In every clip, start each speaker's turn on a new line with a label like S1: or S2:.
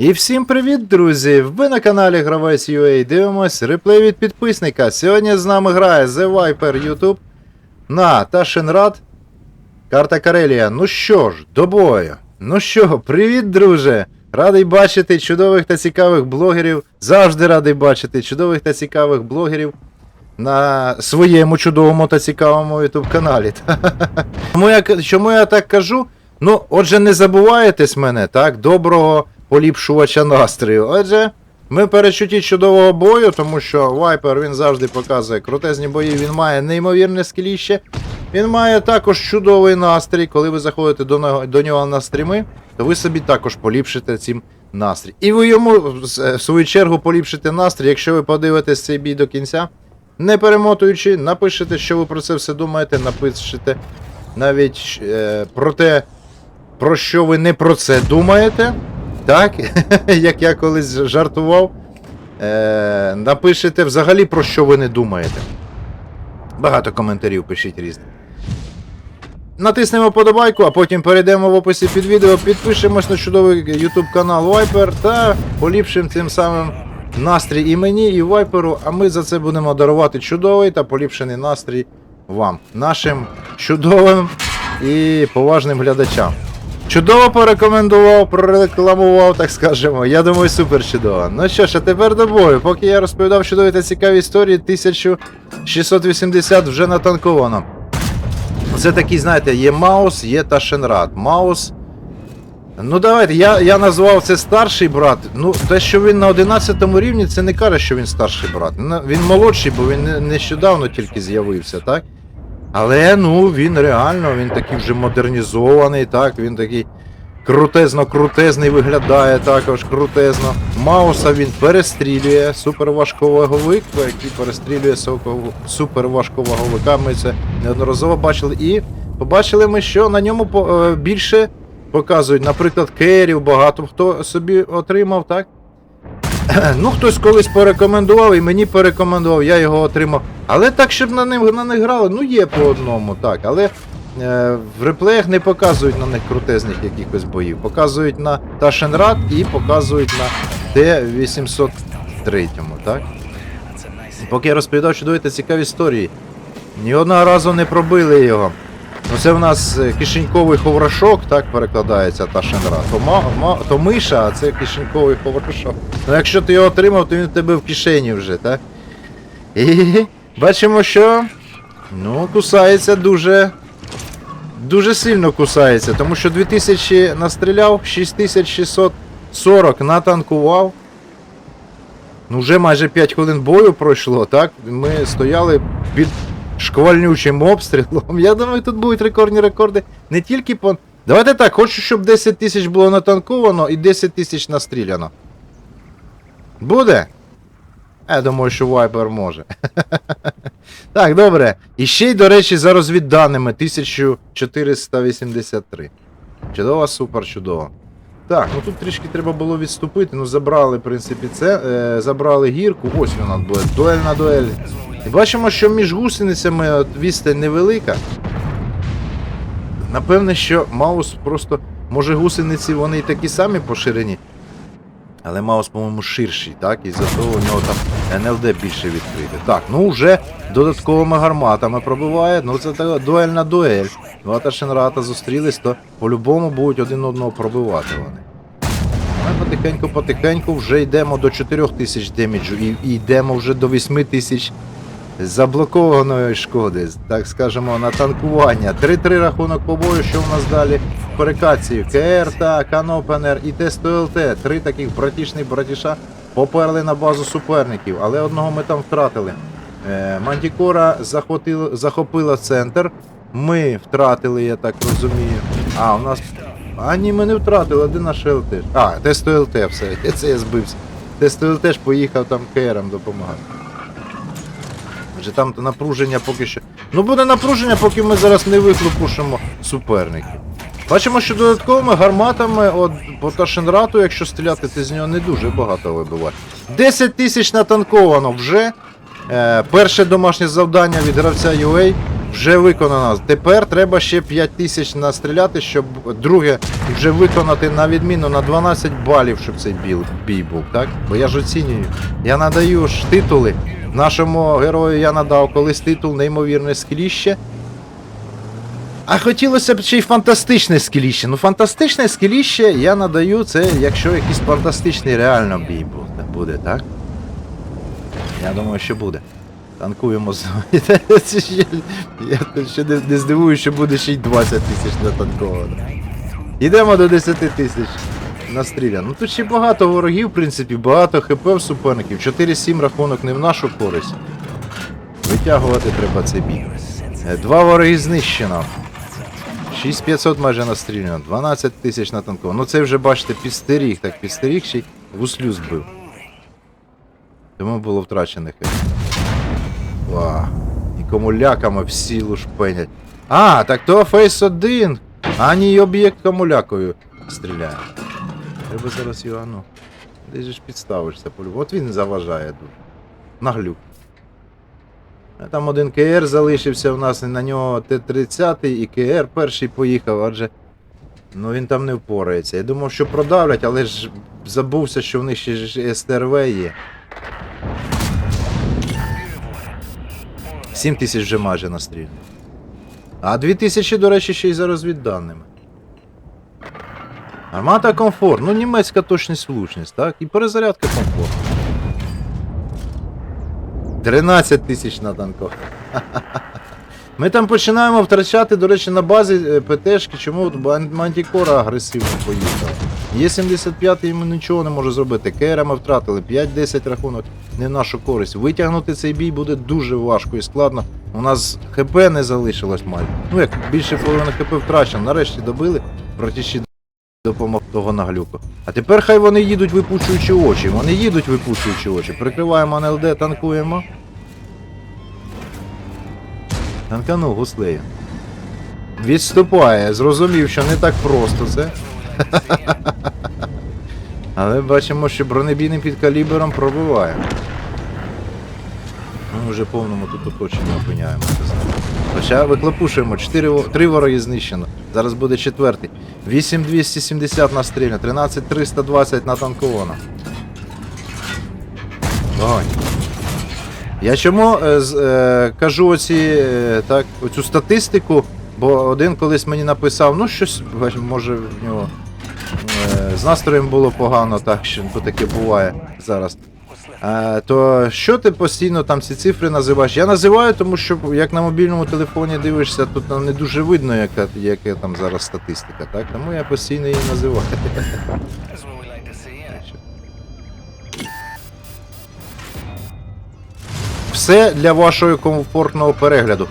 S1: І всім привіт, друзі! Ви на каналі Гравець UA дивимось реплей від підписника. Сьогодні з нами грає The Viper YouTube на Ташенрад. Карта Карелія. Ну що ж, до бою. Ну що, привіт, друже! Радий бачити чудових та цікавих блогерів. Завжди радий бачити чудових та цікавих блогерів на своєму чудовому та цікавому YouTube каналі. Чому я так кажу? Ну, отже, не забувайтесь мене, так? Доброго поліпшувача настрою. Отже, ми перечуті чудового бою, тому що Вайпер він завжди показує крутезні бої, він має неймовірне скіліще. Він має також чудовий настрій. Коли ви заходите до, до нього на стріми, то ви собі також поліпшите цим настрій. І ви йому в в свою чергу поліпшите настрій, якщо ви подивитесь цей бій до кінця. Не перемотуючи, напишете, що ви про це все думаєте, напишете навіть е, про те, про що ви не про це думаєте. Так, як я колись жартував. Е, напишете взагалі про що ви не думаєте. Багато коментарів пишіть різних. Натиснемо подобайку, а потім перейдемо в описі під відео, підпишемось на чудовий YouTube канал Viper та поліпшимо цим самим настрій і мені, і Вайперу, а ми за це будемо дарувати чудовий та поліпшений настрій вам, нашим чудовим і поважним глядачам. Чудово порекомендував, прорекламував, так скажемо. Я думаю, супер чудово. Ну що ж, а тепер до бою. Поки я розповідав чудові та цікаві історії, 1680 вже натанковано. Це такий, знаєте, є Маус, є Ташенрад. Маус. Ну давайте, я, я назвав це старший брат. Ну, те, що він на 11 рівні, це не каже, що він старший брат. Він молодший, бо він нещодавно тільки з'явився, так? Але ну він реально, він такий вже модернізований, так, він такий крутезно-крутезний виглядає також крутезно. Мауса він перестрілює, суперважковаговик, який перестрілює суперважковаговика. Ми це неодноразово бачили. І побачили ми, що на ньому е, більше показують, наприклад, керів, багато хто собі отримав, так? Ну, хтось колись порекомендував і мені порекомендував, я його отримав. Але так, щоб на них, на них грали, ну є по одному, так. Але е, в реплеях не показують на них крутезних якихось боїв. Показують на Ташенрад і показують на Т-803, так? Поки я розповідав чудові та цікаві історії. Ні одного разу не пробили його. Ну це в нас е, кишеньковий ховрашок, так перекладається та шенра. То, ма, ма, то миша, а це кишеньковий ховрашок. Ну якщо ти його отримав, то він в тебе в кишені вже, так? І бачимо, що ну, кусається дуже. Дуже сильно кусається, тому що 2000 настріляв, 6640 натанкував. Ну, вже майже 5 хвилин бою пройшло, так? Ми стояли під шквальнючим обстрілом. Я думаю, тут будуть рекордні рекорди. Не тільки по. Давайте так, хочу, щоб 10 тисяч було натанковано і 10 тисяч настріляно. Буде? Я думаю, що Viper може. так, добре. І ще й, до речі, за розвідданими 1483. Чудово, супер, чудово. Так, ну тут трішки треба було відступити. Ну забрали, в принципі, це. Е, забрали гірку. Ось вона дуель. Дуель на дуель. Бачимо, що між гусеницями от, невелика. Напевне, що Маус просто. Може гусениці вони і такі самі по ширині. Але Маус, по-моєму, ширший, так? І за того у нього там НЛД більше відкрите. Так, ну вже додатковими гарматами пробиває. Ну це така дуель на дуель. Два Ташенрата зустрілись, то по-любому будуть один одного пробивати вони. Ми потихеньку-потихеньку вже йдемо до 4000 деміджу і йдемо вже до 8000 заблокованої шкоди, так скажемо, на танкування. 3-3 рахунок по бою, що в нас далі? Перекації. КР та Канопенер і ТСТЛТ. Три таких братішних братіша поперли на базу суперників, але одного ми там втратили. Е, Мантікора захопила центр. Ми втратили, я так розумію. А, у нас. А ні, ми не втратили, де наш ЛТ? А, тесто ЛТ все. Це я збився. Тесто ЛТ ж поїхав там КРам допомагати. Адже там напруження поки що. Ну буде напруження, поки ми зараз не виклопушимо суперників. Бачимо, що додатковими гарматами от, по Ташенрату, якщо стріляти, ти з нього не дуже багато вибиває. 10 тисяч натанковано вже. Е, перше домашнє завдання від гравця UA. Вже виконано. Тепер треба ще 5 тисяч настріляти, щоб друге вже виконати на відміну на 12 балів, щоб цей бій був, так? Бо я ж оцінюю. Я надаю ж титули. Нашому герою я надав колись титул неймовірне скеліще. А хотілося б ще й фантастичне скеліще. Ну, фантастичне скеліще я надаю це, якщо якийсь фантастичний реально бій буде, так? Я думаю, що буде. Танкуємо з. Я ще не, здивуюся, що буде ще й 20 тисяч натанковано. Йдемо до 10 тисяч настріляно. Ну тут ще багато ворогів, в принципі, багато хп в суперників. 4-7 рахунок не в нашу користь. Витягувати треба цей бій. Е, Два вороги знищено. 6500 майже настріляно, 12 тисяч натанковано. Ну це вже бачите підстеріг, так підстеріг ще й гуслю збив. Тому було втрачених. Ва. І кому ляками всі лушпенять. А, так то фейс 1. Ані об'єкт камулякою стріляє. Треба зараз його, ну. Десь ж підставишся полю. От він заважає дуже. Наглюк. Там один КР залишився у нас, і на нього Т-30 і КР перший поїхав, адже. Ну він там не впорається. Я думав, що продавлять, але ж забувся, що в них ще ж СТРВ є. 7 тисяч вже майже настріляно. А 2 тисячі, до речі, ще й за розвідданими. Армата комфорт. Ну, німецька точність влучність, так? І перезарядка комфорт. 13 тисяч на танках. Ми там починаємо втрачати, до речі, на базі е, ПТшки, чому Мантікора агресивно поїхав. Є 75 йому нічого не може зробити. Кера ми втратили, 5-10 рахунок не в нашу користь. Витягнути цей бій буде дуже важко і складно. У нас ХП не залишилось майже. Ну як більше половини ХП втрачено. Нарешті добили, братіші допомог того наглюку. А тепер хай вони їдуть випучуючи очі. Вони їдуть випучуючи очі. Прикриваємо НЛД, танкуємо. Танканув гуслею. Відступає, зрозумів, що не так просто це. Але бачимо, що бронебійний під калібром пробиває. Ми вже повному тут оточенні опиняємося. Хоча виклопушуємо, 4, 3 вороги знищено. Зараз буде четвертий. 8270 настріляно, 13320 на натанковано. Вогонь. Я чому е, е, кажу оці, е, так, оцю статистику, бо один колись мені написав, ну щось, може в нього е, з настроєм було погано, так що таке буває зараз. Е, то що ти постійно там ці цифри називаєш? Я називаю, тому що як на мобільному телефоні дивишся, тут там не дуже видно, яка, яка там зараз статистика, так? Тому я постійно її називаю. Все для вашого комфортного перегляду.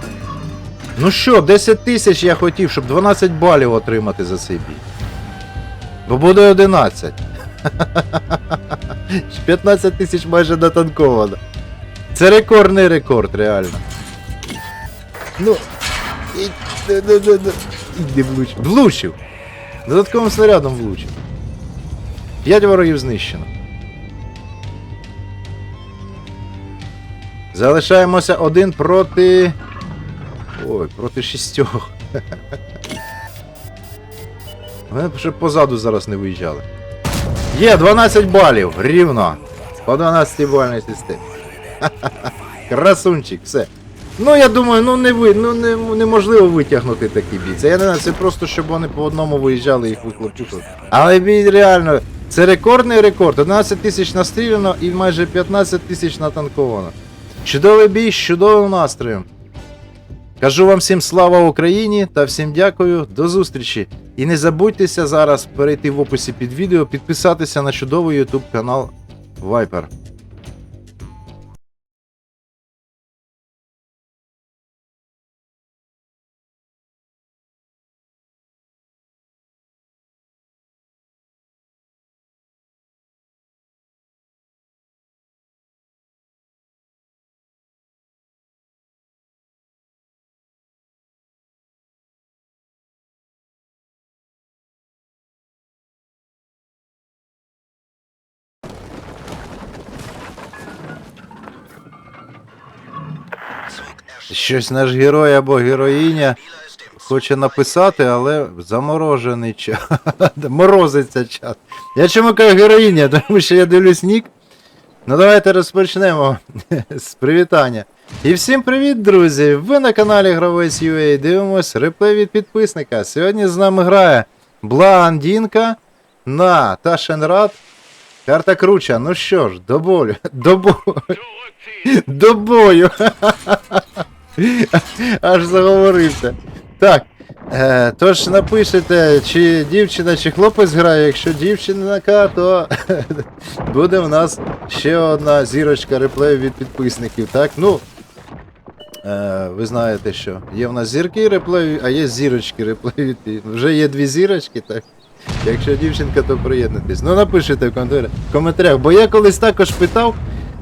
S1: Ну що, 10 тисяч я хотів, щоб 12 балів отримати за цей бій. Бо буде 11. 15 тисяч майже натанковано. Це рекордний рекорд, реально. Ну. І, не, не, не, не. І влучив. Влучив. Додатковим снарядом влучив. 5 ворогів знищено. Залишаємося один проти. Ой, проти шістьох. Вони б позаду зараз не виїжджали. Є 12 балів, рівно. По 12 бальній системі. Красунчик, все. Ну я думаю, ну не ви, ну не, неможливо витягнути такий бій. Це я не знаю, це просто щоб вони по одному виїжджали їх вихлопушили. Але бій реально, це рекордний рекорд. 11 тисяч настріляно і майже 15 тисяч натанковано. Чудовий бій з чудовим настроєм. Кажу вам всім слава Україні та всім дякую, до зустрічі. І не забудьтеся зараз перейти в описі під відео, підписатися на чудовий YouTube канал Viper. Щось наш герой або героїня хоче написати, але заморожений чат. Морозиться чат. Я чому кажу героїня, тому що я дивлюсь нік. Ну давайте розпочнемо з привітання. І всім привіт, друзі! Ви на каналі Гравець UA дивимось реплей від підписника. Сьогодні з нами грає Бландінка на Ташенрад. Карта круча. Ну що ж, до болю. До бою. До бою. Аж заговорився. Так. Е, тож напишете, чи дівчина, чи хлопець грає. Якщо дівчина, то буде в нас ще одна зірочка реплею від підписників. Так, ну. Е, ви знаєте, що є в нас зірки реплею, а є зірочки реплею Вже є дві зірочки, так. Якщо дівчинка, то приєднуйтесь. Ну коментарях, в коментарях. Бо я колись також питав,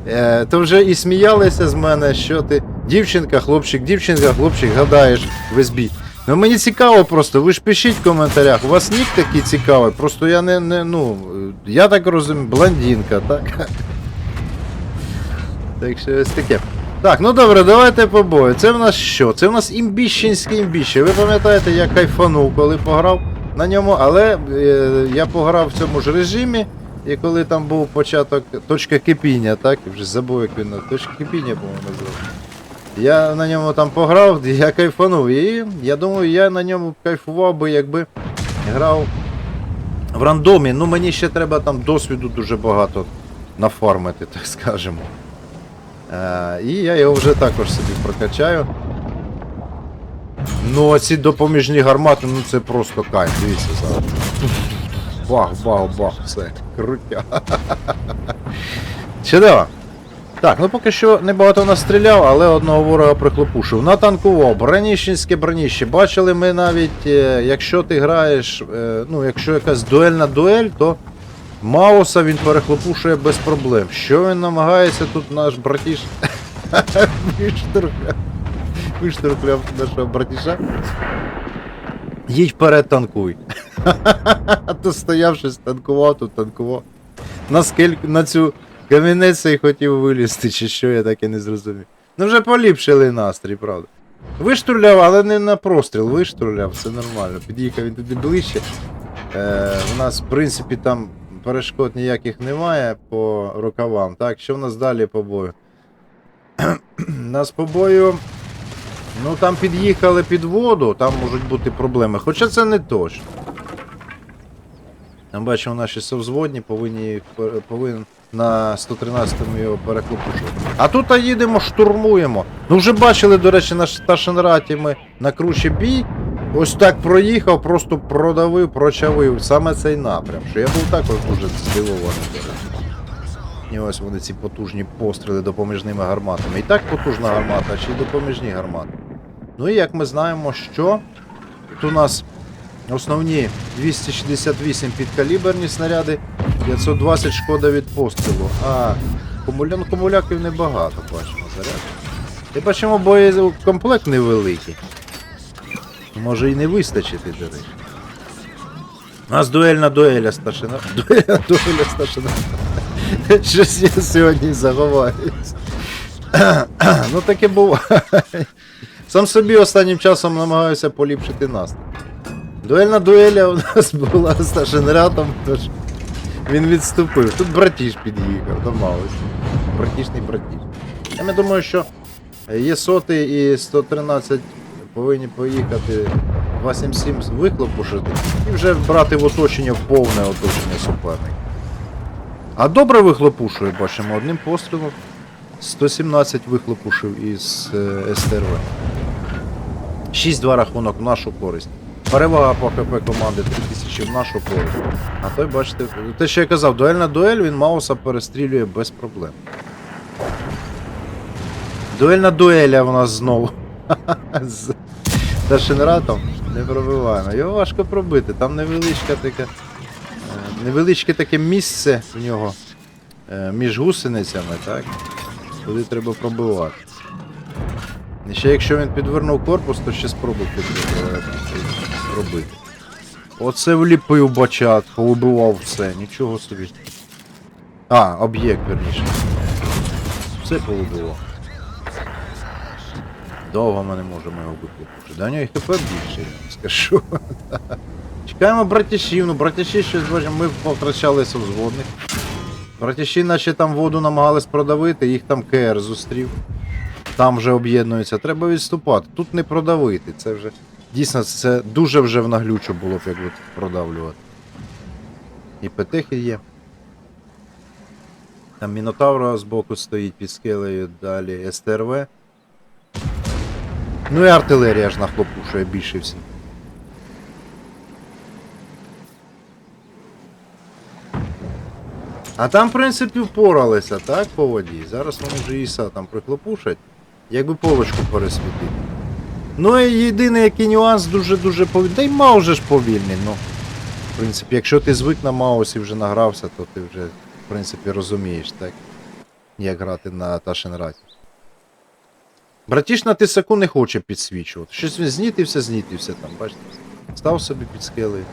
S1: е, то вже і сміялися з мене, що ти дівчинка, хлопчик, дівчинка, хлопчик, гадаєш в СБ. Ну мені цікаво просто, ви ж пишіть в коментарях, у вас нік такий цікавий, просто я не, не ну, я так розумію, блондинка, так? Так що ось таке. Так, ну добре, давайте по. Це в нас що? Це в нас імбіщенське імбіще. Ви пам'ятаєте, я кайфанув, коли пограв на ньому, але е, я пограв в цьому ж режимі, і коли там був початок точка кипіння, так? Вже забув, як він на точка кипіння, по-моєму, називав. Я на ньому там пограв, я кайфанув. І я думаю, я на ньому кайфував би, якби грав в рандомі. Ну мені ще треба там досвіду дуже багато нафармити, так скажемо. Е, і я його вже також собі прокачаю. Ну, а ці допоміжні гармати, ну це просто кайф, дивіться зараз. Бах, бах, бах, все, крутя. Чудово. Так, ну поки що небагато настріляв, але одного ворога прихлопушив. Натанкував, броніщенське броніще. Бачили ми навіть, е, якщо ти граєш, е, ну, якщо якась дуельна дуель, то Мауса він перехлопушує без проблем. Що він намагається тут наш братіш виштурхляв. Виштурхляв нашого братіша. Їдь вперед танкуй. То стояв щось танкував, тут танкував. На скельку, на цю камінець і хотів вилізти, чи що, я так і не зрозумів. Ну вже поліпшили настрій, правда. Виштурляв, але не на простріл, виштурляв, все нормально. Під'їхав він туди ближче. Е, у нас, в принципі, там перешкод ніяких немає по рукавам. Так, що в нас далі по бою? У нас по бою. Ну там під'їхали під воду, там можуть бути проблеми. Хоча це не точно. Там бачимо наші совзводні, повинні повинен на 113-му його перехлопушувати. А тут їдемо, штурмуємо. Ну вже бачили, до речі, на Шташенраті ми на круче бій. Ось так проїхав, просто продавив, прочавив саме цей напрям. Що я був також дуже здивований. І ось вони ці потужні постріли допоміжними гарматами. І так потужна гармата, чи допоміжні гармати. Ну і як ми знаємо, що тут у нас основні 268 підкаліберні снаряди, 520 шкода від пострілу. А комуля... ну, комуляків небагато, бачимо заряд. І бачимо, боєкомплект невеликий. Може і не вистачити, до речі. У нас дуельна дуеля старшина. Дуельна дуеля старшина. Щось я сьогодні заговарююсь. ну таке буває. Сам собі останнім часом намагаюся поліпшити настрій. Дуельна дуеля у нас була з старшинратом, тож він відступив. Тут братіш під'їхав, домовився. Братішний братіш. Я думаю, що є сотий і 113 повинні поїхати 277 вихлопушити і вже брати в оточення в повне оточення суперника. А добре вихлопушує, бачимо, одним пострілом 117 вихлопушив із е, СТРВ. 6-2 рахунок в нашу користь. Перевага по ХП команди 3000 в нашу користь. А той, бачите, те, що я казав, дуельна дуель, він Мауса перестрілює без проблем. Дуельна дуеля в нас знову. З Ташенратом не пробиваємо. Його важко пробити. Там невеличка така. е, Невеличке таке місце в нього е, між гусеницями, так? Туди треба пробивати. І ще якщо він підвернув корпус, то ще спробуй е. Оце вліпив бачат, повибивав все, нічого собі. А, об'єкт, верніше. Все повибивав. Довго ми не можемо його викликати. У нього і хп більше, я вам скажу. Чекаємо братішів, ну братіші щось бачимо, ми повтрачалися взводних. Братіші наче там воду намагались продавити, їх там КР зустрів. Там вже об'єднуються. Треба відступати. Тут не продавити. Це вже. Дійсно, це дуже вже в наглючу було б, як продавлювати. І петехи є. Там Мінотавра збоку стоїть під скелею, далі СТРВ. Ну і артилерія ж нахлопушує більше всіх. А там, в принципі, впоралися, так, по воді. Зараз вони вже іса там прихлопушать, якби полочку пересвітити. Ну і єдиний який нюанс дуже-дуже повільний. Та й Маус же ж повільний, ну. В принципі, якщо ти звик на Маусі вже награвся, то ти вже, в принципі, розумієш, так? Як грати на Ташенраті. Братіш на тисаку не хоче підсвічувати. Щось він знітився, знітився там, бачите. Став собі під скелею.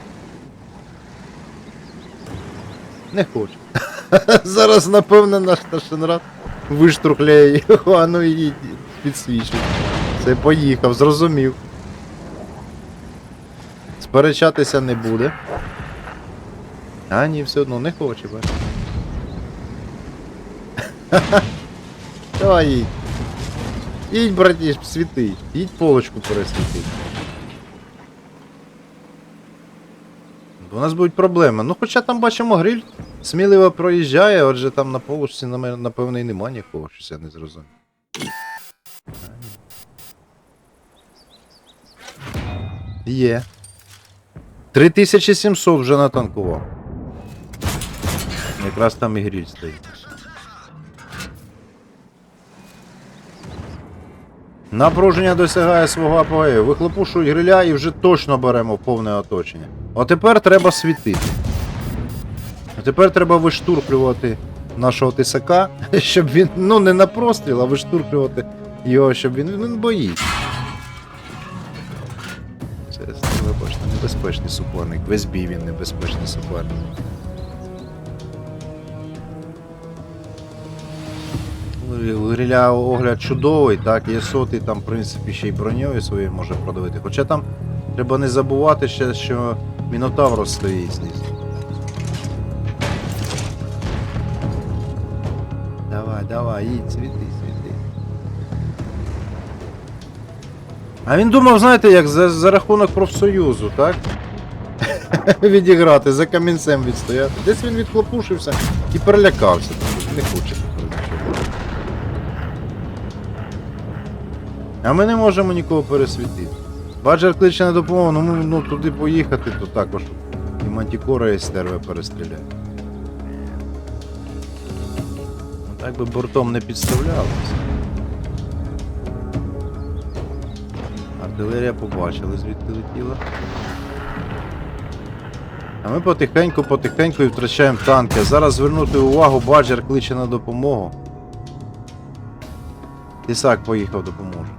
S1: Не хоче. Зараз, напевно, наш Ташенрат виштурхляє його, а ну і підсвічує. Це поїхав, зрозумів. Сперечатися не буде. А, ні, все одно не хоче, бач. Давай їдь. Їдь, братіш, світи. Їдь полочку пересвіти. У нас будуть проблеми. Ну хоча там бачимо гриль сміливо проїжджає, отже там на полочці напевно і нема нікого, щось я не зрозумів. Є. 3700 вже натанкував. Якраз там і гриль стоїть. Напруження досягає свого апогею. Вихлопушують гриля і вже точно беремо повне оточення. А тепер треба світити. А тепер треба виштурхлювати нашого тисака, щоб він, ну не на простріл, а виштурхлювати його, щоб він, він боїться. Це, ви бачите, небезпечний суперник. Весь бій він небезпечний суперник. Гриля огляд чудовий, так, є сотий, там, в принципі, ще й броньою своєю може продавити. Хоча там треба не забувати ще, що Мінотавр стоїть знизу. Давай, давай, їдь, світи, А він думав, знаєте, як за, за рахунок профсоюзу, так? Відіграти, за камінцем відстояти. Десь він відхлопушився і перелякався. Не хоче. А ми не можемо нікого пересвітити. Баджер кличе на допомогу, ну, ну туди поїхати, то також і Мантікора і стерве перестріляє. Ну, так би бортом не підставлялося. Артилерія побачила, звідки летіла. А ми потихеньку, потихеньку і втрачаємо танки. Зараз звернути увагу, Баджер кличе на допомогу. Тісак поїхав допоможе.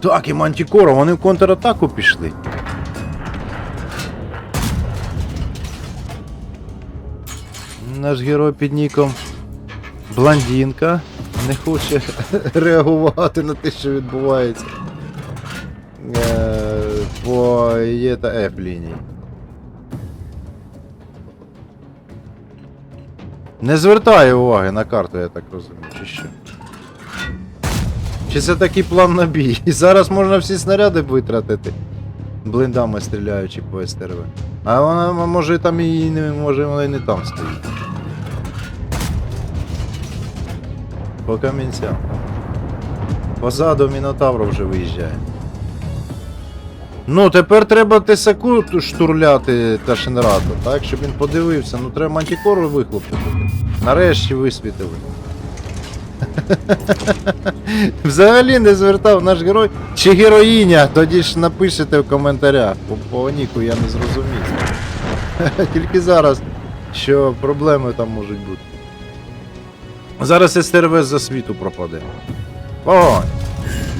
S1: Так, і Мантікора, вони в контратаку пішли. Наш герой під ніком Блондинка не хоче реагувати на те, що відбувається. Е, по та F лінії. Не звертає уваги на карту, я так розумію, чи що. Чи це такий план на бій? І зараз можна всі снаряди витратити. Блиндами стріляючи по СТРВ. А вона може там і не може вона і не там стоїть. По камінцям. Позаду Мінотавр вже виїжджає. Ну, тепер треба тесаку ту штурляти Ташенрата, так? Щоб він подивився. Ну треба мантікору вихлопити. Нарешті висвітили. Взагалі не звертав наш герой чи героїня, тоді ж напишете в коментарях. По ніку я не зрозумів. Тільки зараз, що проблеми там можуть бути. Зараз СТРВ за світу пропаде. О!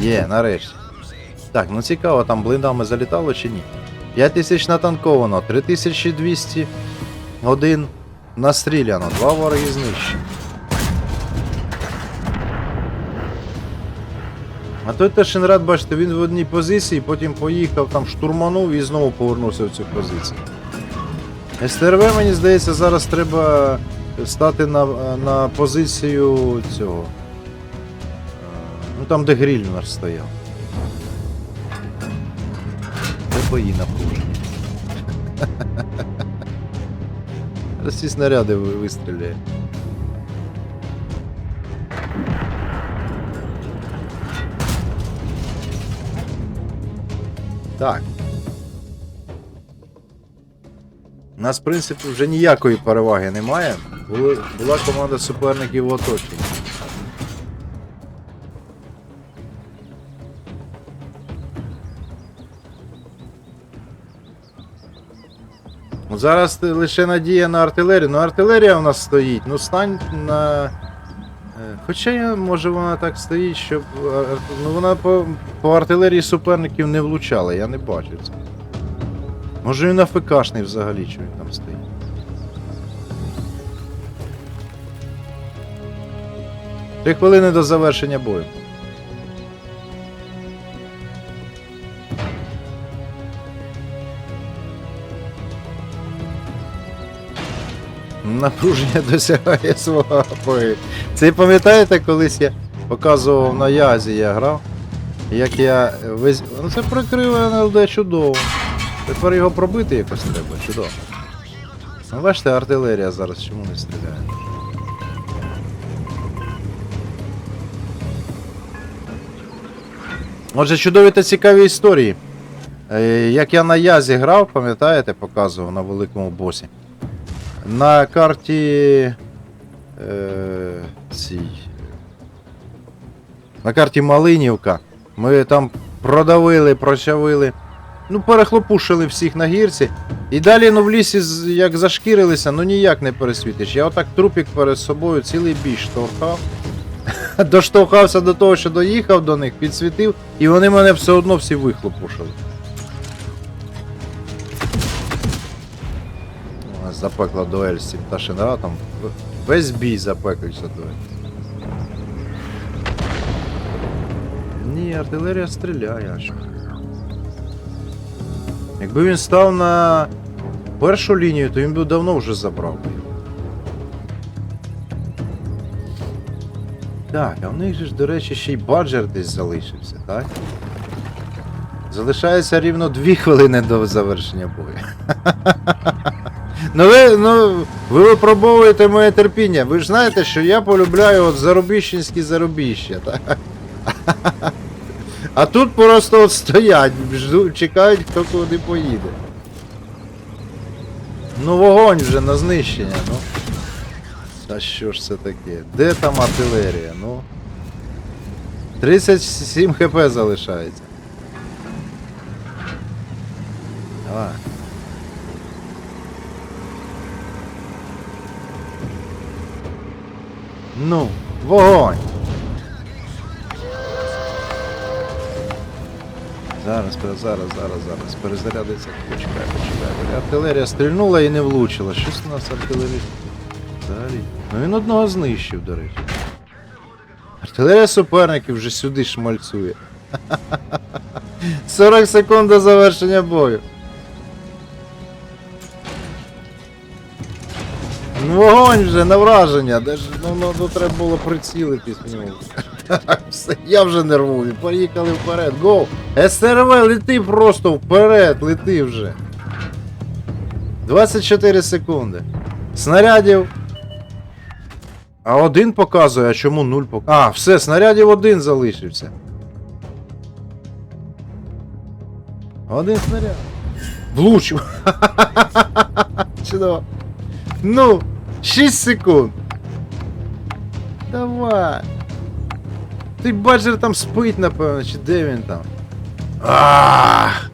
S1: Є, нарешті. Так, ну цікаво, там блиндами залітало чи ні. 5000 натанковано, 3200 один настріляно, два вороги знищені. А той Ташинрад, бачите, він в одній позиції, потім поїхав, там штурманув і знову повернувся в цю позицію. СТРВ, мені здається, зараз треба стати на, на позицію цього. Ну там, де гриль наш стояв. Бої напружені. Зараз ці снаряди ви- вистріляє. Так. У нас, в принципі, вже ніякої переваги немає. Була команда суперників в оточенні. Зараз лише надія на артилерію. Ну артилерія у нас стоїть. Ну стань на. е, Хоча може вона так стоїть, щоб. е, Ну вона по, по артилерії суперників не влучала, я не бачив це. Може він АФКшний взагалі, що він там стоїть. Три хвилини до завершення бою. Напруження досягає свого апогею. Це пам'ятаєте, колись я показував на Язі, я грав. Як я весь. Ну це прикрив НЛД чудово. Тепер його пробити якось треба, чудово. Ну бачите, артилерія зараз чому не стріляє. Отже, чудові та цікаві історії. Е, Як я на Язі грав, пам'ятаєте, показував на великому босі. На карті. Е, цій. На карті Малинівка. Ми там продавили, прочавили. Ну, перехлопушили всіх на гірці. І далі ну, в лісі, як зашкірилися, ну ніяк не пересвітиш. Я отак трупік перед собою цілий бій штовхав. Доштовхався до того, що доїхав до них, підсвітив, і вони мене все одно всі вихлопушили. Запекла дуель з цим Ташинратом. Весь бій запеклився дуель. Ні, артилерія стріляє аж. Якби він став на першу лінію, то він би давно вже забрав би. Так, а в них же ж, до речі, ще й баджер десь залишився, так? Залишається рівно 2 хвилини до завершення бою. Ну ви, ну, ви випробовуєте моє терпіння. Ви ж знаєте, що я полюбляю от зарубіщенські зарубіща, так? А тут просто от стоять, жду, чекають, хто куди поїде. Ну вогонь вже на знищення, ну. Та що ж це таке? Де там артилерія? Ну. 37 хп залишається. Давай. Ну, вогонь! Зараз, зараз, зараз, зараз. Перезарядиться. Почекай, почекай. Артилерія стрільнула і не влучила. Щось у нас артилерія. Взагалі. Ну він одного знищив, до речі. Артилерія суперників вже сюди шмальцює. 40 секунд до завершення бою. Вогонь вже на враження, де ж ну, ну, ну, треба було прицілитись в нього. Все, я вже нервую. Поїхали вперед. Гоу! СРВ, лети просто вперед, лети вже. 24 секунди. Снарядів. А один показує, а чому нуль показує? А, все, снарядів один залишився. Один снаряд. Влучив. Чудово. Ну, 6 секунд. Давай. Ти баджер там спить, напевно, чи де він там? Ах!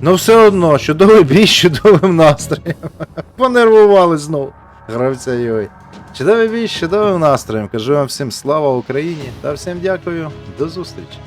S1: Ну все одно, чудовий бій чудовим настроєм. Понервували знову. Гравця Йой. Чудовий бій чудовим настроєм. Кажу вам всім слава Україні та всім дякую. До зустрічі.